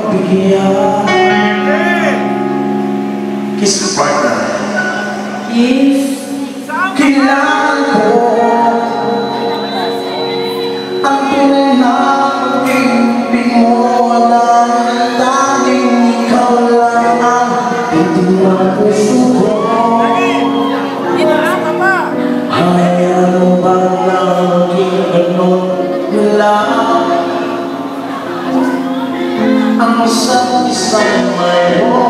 pagbigyan. Kiss right now. Kiss. Kailangan ko ang tunay na pag-ibig mo na sun beside my home.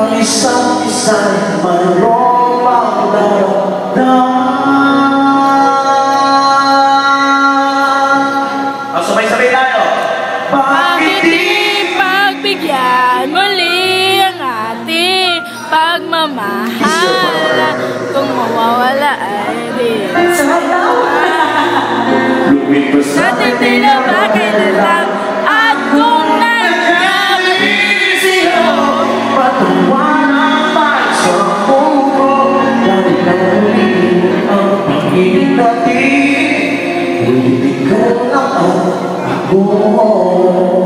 ang isang isa'y mayroon pang naramdaman. Ang oh, sabay-sabay tayo. Bakit di pagbigyan muli ang ating pagmamahal kung mawawala ay Narinig ang pag-ibig natin Ulitin ka lang ako.